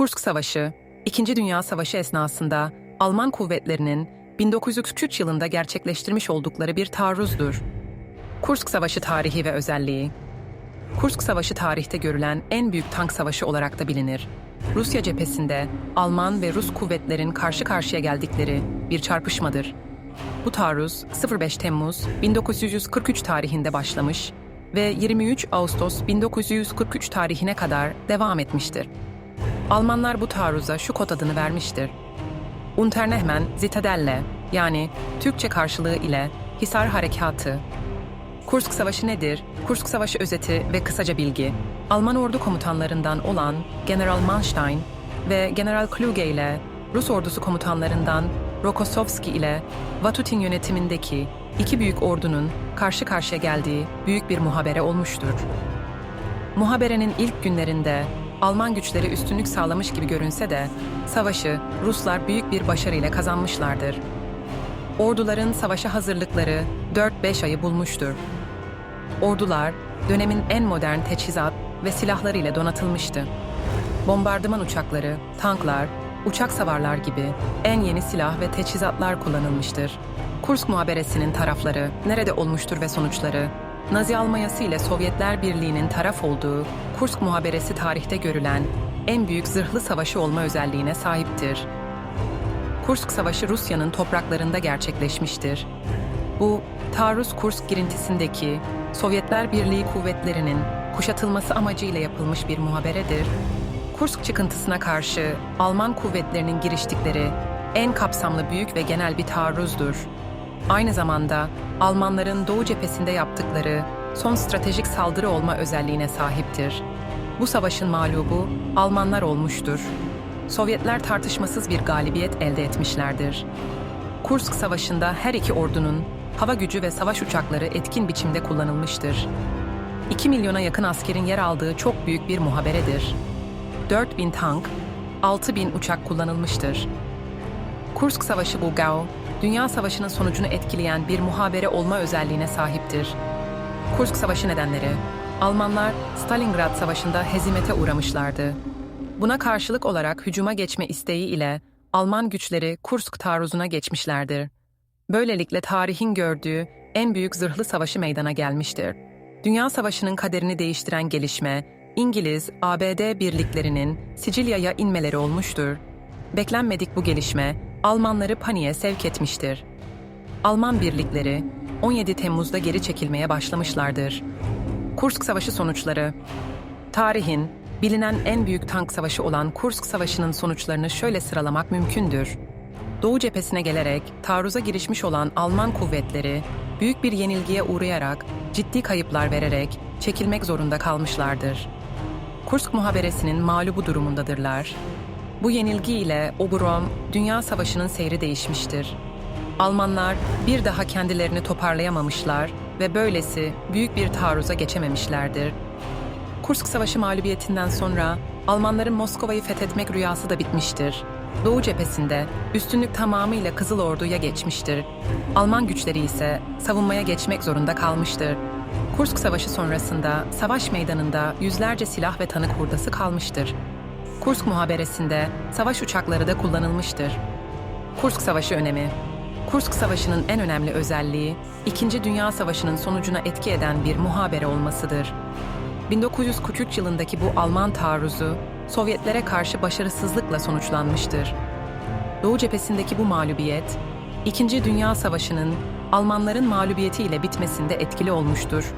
Kursk Savaşı, İkinci Dünya Savaşı esnasında Alman kuvvetlerinin 1943 yılında gerçekleştirmiş oldukları bir taarruzdur. Kursk Savaşı tarihi ve özelliği Kursk Savaşı tarihte görülen en büyük tank savaşı olarak da bilinir. Rusya cephesinde Alman ve Rus kuvvetlerin karşı karşıya geldikleri bir çarpışmadır. Bu taarruz 05 Temmuz 1943 tarihinde başlamış ve 23 Ağustos 1943 tarihine kadar devam etmiştir. Almanlar bu taarruza şu kod adını vermiştir. Unternehmen Zitadelle yani Türkçe karşılığı ile Hisar Harekatı. Kursk Savaşı nedir? Kursk Savaşı özeti ve kısaca bilgi. Alman ordu komutanlarından olan General Manstein ve General Kluge ile Rus ordusu komutanlarından Rokossovski ile Vatutin yönetimindeki iki büyük ordunun karşı karşıya geldiği büyük bir muhabere olmuştur. Muhaberenin ilk günlerinde Alman güçleri üstünlük sağlamış gibi görünse de savaşı Ruslar büyük bir başarıyla kazanmışlardır. Orduların savaşa hazırlıkları 4-5 ayı bulmuştur. Ordular dönemin en modern teçhizat ve silahlarıyla donatılmıştı. Bombardıman uçakları, tanklar, uçak savarlar gibi en yeni silah ve teçhizatlar kullanılmıştır. Kursk muhaberesinin tarafları, nerede olmuştur ve sonuçları, Nazi Almanyası ile Sovyetler Birliği'nin taraf olduğu Kursk muhaberesi tarihte görülen en büyük zırhlı savaşı olma özelliğine sahiptir. Kursk Savaşı Rusya'nın topraklarında gerçekleşmiştir. Bu, taarruz Kursk girintisindeki Sovyetler Birliği kuvvetlerinin kuşatılması amacıyla yapılmış bir muhaberedir. Kursk çıkıntısına karşı Alman kuvvetlerinin giriştikleri en kapsamlı büyük ve genel bir taarruzdur. Aynı zamanda Almanların Doğu cephesinde yaptıkları son stratejik saldırı olma özelliğine sahiptir. Bu savaşın mağlubu Almanlar olmuştur. Sovyetler tartışmasız bir galibiyet elde etmişlerdir. Kursk Savaşı'nda her iki ordunun hava gücü ve savaş uçakları etkin biçimde kullanılmıştır. 2 milyona yakın askerin yer aldığı çok büyük bir muhaberedir. 4000 tank, 6000 uçak kullanılmıştır. Kursk Savaşı Bulgao, Dünya Savaşı'nın sonucunu etkileyen bir muhabere olma özelliğine sahiptir. Kursk Savaşı nedenleri Almanlar Stalingrad Savaşı'nda hezimete uğramışlardı. Buna karşılık olarak hücuma geçme isteği ile Alman güçleri Kursk taarruzuna geçmişlerdir. Böylelikle tarihin gördüğü en büyük zırhlı savaşı meydana gelmiştir. Dünya Savaşı'nın kaderini değiştiren gelişme, İngiliz, ABD birliklerinin Sicilya'ya inmeleri olmuştur. Beklenmedik bu gelişme, Almanları paniğe sevk etmiştir. Alman birlikleri 17 Temmuz'da geri çekilmeye başlamışlardır. Kursk Savaşı sonuçları Tarihin bilinen en büyük tank savaşı olan Kursk Savaşı'nın sonuçlarını şöyle sıralamak mümkündür. Doğu cephesine gelerek taarruza girişmiş olan Alman kuvvetleri büyük bir yenilgiye uğrayarak ciddi kayıplar vererek çekilmek zorunda kalmışlardır. Kursk muhaberesinin mağlubu durumundadırlar. Bu yenilgi ile Oburom, Dünya Savaşı'nın seyri değişmiştir. Almanlar bir daha kendilerini toparlayamamışlar ve böylesi büyük bir taarruza geçememişlerdir. Kursk Savaşı mağlubiyetinden sonra Almanların Moskova'yı fethetmek rüyası da bitmiştir. Doğu cephesinde üstünlük tamamıyla Kızıl Ordu'ya geçmiştir. Alman güçleri ise savunmaya geçmek zorunda kalmıştır. Kursk Savaşı sonrasında savaş meydanında yüzlerce silah ve tanık hurdası kalmıştır. Kursk muhaberesinde savaş uçakları da kullanılmıştır. Kursk Savaşı önemi Kursk Savaşı'nın en önemli özelliği, İkinci Dünya Savaşı'nın sonucuna etki eden bir muhabere olmasıdır. 1943 yılındaki bu Alman taarruzu, Sovyetlere karşı başarısızlıkla sonuçlanmıştır. Doğu cephesindeki bu mağlubiyet, İkinci Dünya Savaşı'nın Almanların mağlubiyetiyle bitmesinde etkili olmuştur